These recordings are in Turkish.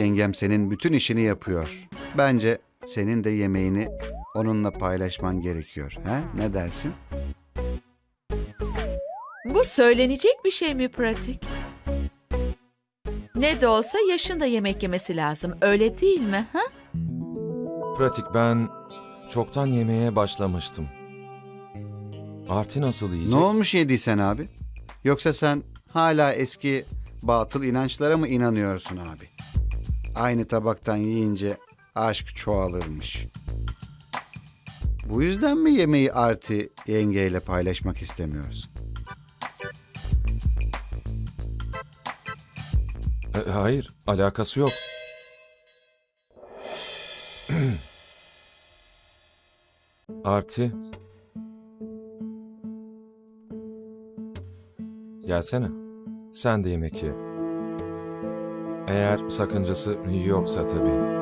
Yengem senin bütün işini yapıyor. Bence senin de yemeğini onunla paylaşman gerekiyor. He? Ne dersin? Bu söylenecek bir şey mi pratik? Ne de olsa yaşında yemek yemesi lazım. Öyle değil mi? Ha? Pratik ben çoktan yemeğe başlamıştım. Arti nasıl yiyecek? Ne olmuş yediysen abi? Yoksa sen hala eski batıl inançlara mı inanıyorsun abi? Aynı tabaktan yiyince aşk çoğalırmış. Bu yüzden mi yemeği Arti yengeyle paylaşmak istemiyorsun? E, hayır, alakası yok. Arti. Gelsene. Sen de yemek ye. Eğer sakıncası yoksa tabii.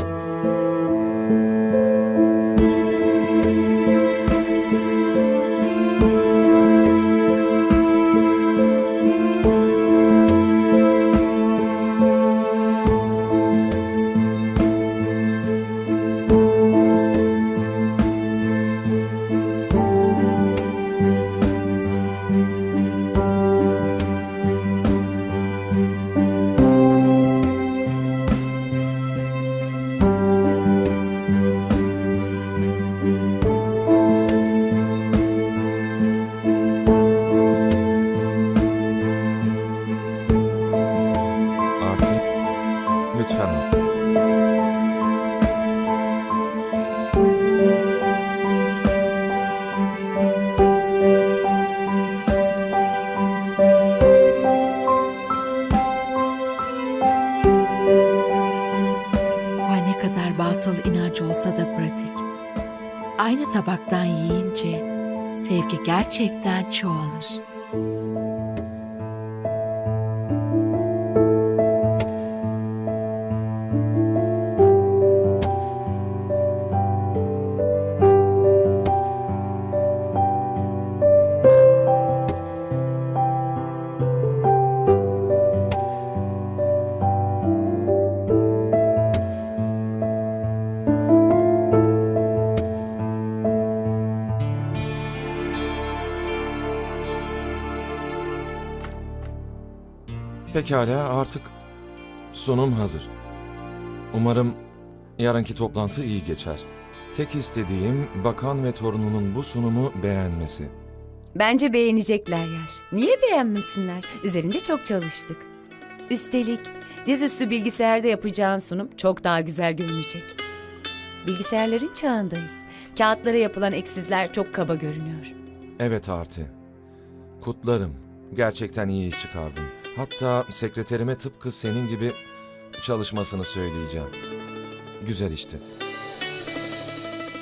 Olsa da pratik. Aynı tabaktan yiyince sevgi gerçekten çoğalır. Pekala artık sunum hazır. Umarım yarınki toplantı iyi geçer. Tek istediğim bakan ve torununun bu sunumu beğenmesi. Bence beğenecekler Yaş. Niye beğenmesinler? Üzerinde çok çalıştık. Üstelik dizüstü bilgisayarda yapacağın sunum çok daha güzel görünecek. Bilgisayarların çağındayız. Kağıtlara yapılan eksizler çok kaba görünüyor. Evet Arti. Kutlarım. Gerçekten iyi iş çıkardın. Hatta sekreterime tıpkı senin gibi çalışmasını söyleyeceğim. Güzel işte.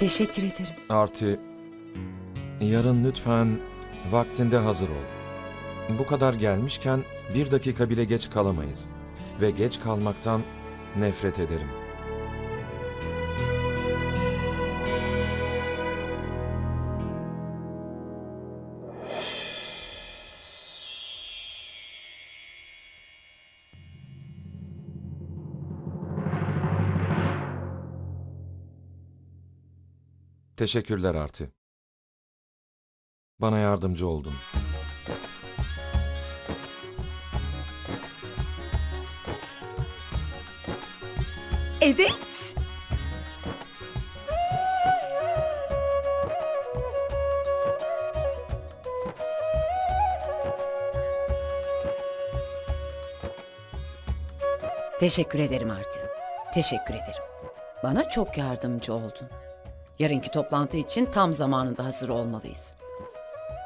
Teşekkür ederim. Arti, yarın lütfen vaktinde hazır ol. Bu kadar gelmişken bir dakika bile geç kalamayız. Ve geç kalmaktan nefret ederim. Teşekkürler Arti. Bana yardımcı oldun. Evet. Teşekkür ederim Arti. Teşekkür ederim. Bana çok yardımcı oldun. Yarınki toplantı için tam zamanında hazır olmalıyız.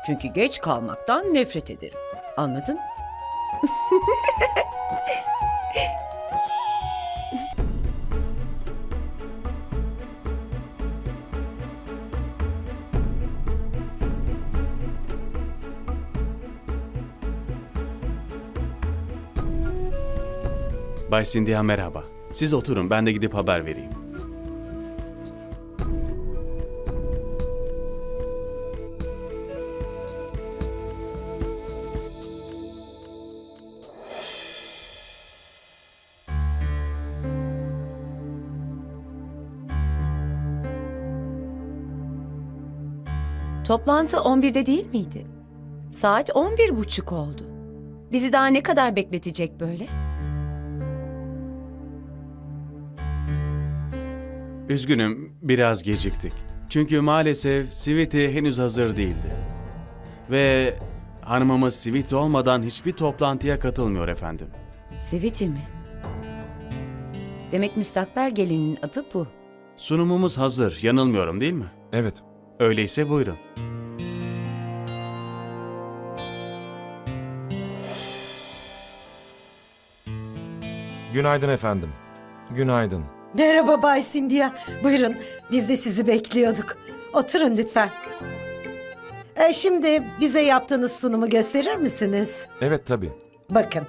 Çünkü geç kalmaktan nefret ederim. Anladın? Bay Sindiha merhaba. Siz oturun ben de gidip haber vereyim. Toplantı 11'de değil miydi? Saat 11 buçuk oldu. Bizi daha ne kadar bekletecek böyle? Üzgünüm, biraz geciktik. Çünkü maalesef Siviti henüz hazır değildi. Ve hanımımız Siviti olmadan hiçbir toplantıya katılmıyor efendim. Siviti mi? Demek müstakbel gelinin adı bu. Sunumumuz hazır, yanılmıyorum değil mi? Evet. Öyleyse buyurun. Günaydın efendim. Günaydın. Merhaba Bay Simdiya. Buyurun, biz de sizi bekliyorduk. Oturun lütfen. E, şimdi bize yaptığınız sunumu gösterir misiniz? Evet tabii. Bakın,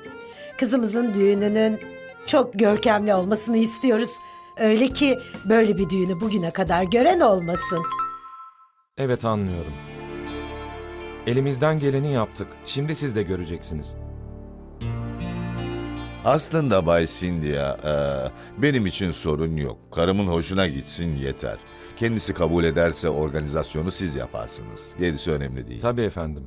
kızımızın düğününün çok görkemli olmasını istiyoruz. Öyle ki böyle bir düğünü bugüne kadar gören olmasın. Evet anlıyorum. Elimizden geleni yaptık. Şimdi siz de göreceksiniz. Aslında Bay Cynthia, eee, benim için sorun yok. Karımın hoşuna gitsin yeter. Kendisi kabul ederse organizasyonu siz yaparsınız. Gerisi önemli değil. Tabii efendim.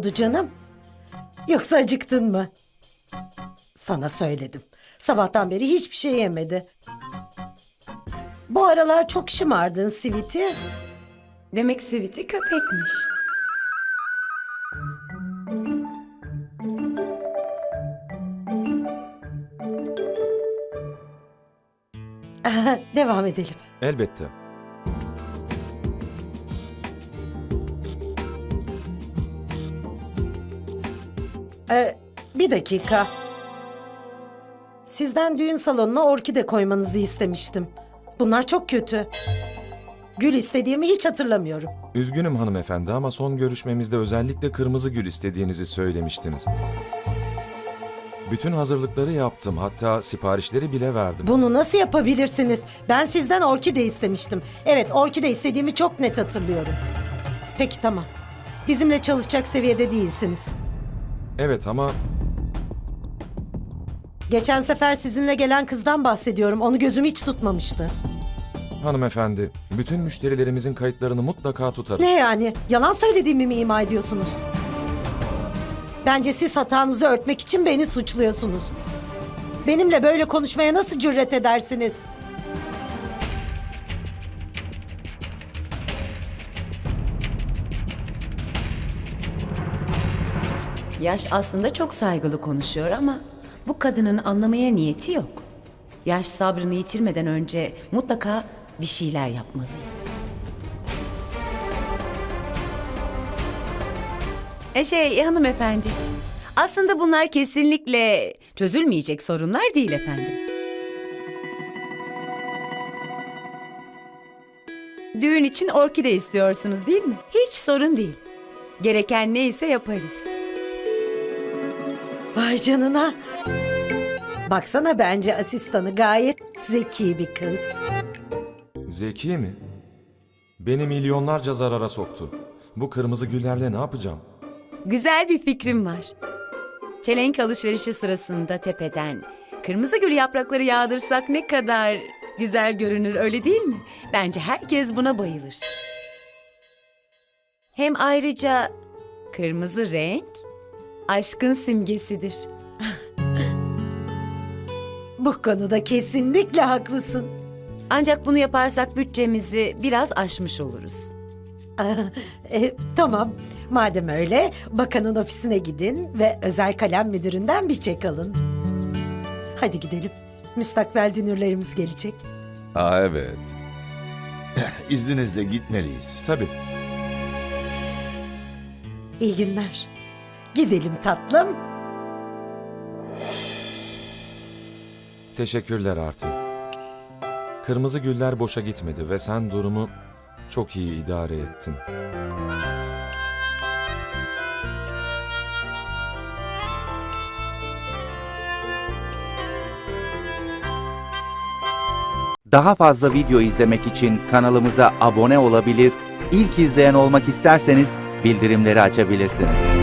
Oldu canım? Yoksa acıktın mı? Sana söyledim. Sabahtan beri hiçbir şey yemedi. Bu aralar çok şımardın Siviti. Demek Siviti köpekmiş. Devam edelim. Elbette. Ee, bir dakika. Sizden düğün salonuna orkide koymanızı istemiştim. Bunlar çok kötü. Gül istediğimi hiç hatırlamıyorum. Üzgünüm hanımefendi ama son görüşmemizde özellikle kırmızı gül istediğinizi söylemiştiniz. Bütün hazırlıkları yaptım. Hatta siparişleri bile verdim. Bunu nasıl yapabilirsiniz? Ben sizden orkide istemiştim. Evet, orkide istediğimi çok net hatırlıyorum. Peki tamam. Bizimle çalışacak seviyede değilsiniz. Evet ama Geçen sefer sizinle gelen kızdan bahsediyorum. Onu gözüm hiç tutmamıştı. hanımefendi, bütün müşterilerimizin kayıtlarını mutlaka tutarız. Ne yani? Yalan söylediğimi mi ima ediyorsunuz? Bence siz hatanızı örtmek için beni suçluyorsunuz. Benimle böyle konuşmaya nasıl cüret edersiniz? Yaş aslında çok saygılı konuşuyor ama bu kadının anlamaya niyeti yok. Yaş sabrını yitirmeden önce mutlaka bir şeyler yapmalı. E şey hanımefendi, aslında bunlar kesinlikle çözülmeyecek sorunlar değil efendim. Düğün için orkide istiyorsunuz değil mi? Hiç sorun değil. Gereken neyse yaparız. Vay canına. Baksana bence asistanı gayet zeki bir kız. Zeki mi? Beni milyonlarca zarara soktu. Bu kırmızı güllerle ne yapacağım? Güzel bir fikrim var. Çelenk alışverişi sırasında tepeden kırmızı gül yaprakları yağdırsak ne kadar güzel görünür öyle değil mi? Bence herkes buna bayılır. Hem ayrıca kırmızı renk aşkın simgesidir. Bu konuda kesinlikle haklısın. Ancak bunu yaparsak bütçemizi biraz aşmış oluruz. E, tamam. Madem öyle, bakanın ofisine gidin ve özel kalem müdüründen bir çek alın. Hadi gidelim. Müstakbel dünürlerimiz gelecek. Aa evet. İzninizle gitmeliyiz. Tabii. İyi günler. Gidelim tatlım. Teşekkürler Artı. Kırmızı güller boşa gitmedi ve sen durumu çok iyi idare ettin. Daha fazla video izlemek için kanalımıza abone olabilir, ilk izleyen olmak isterseniz bildirimleri açabilirsiniz.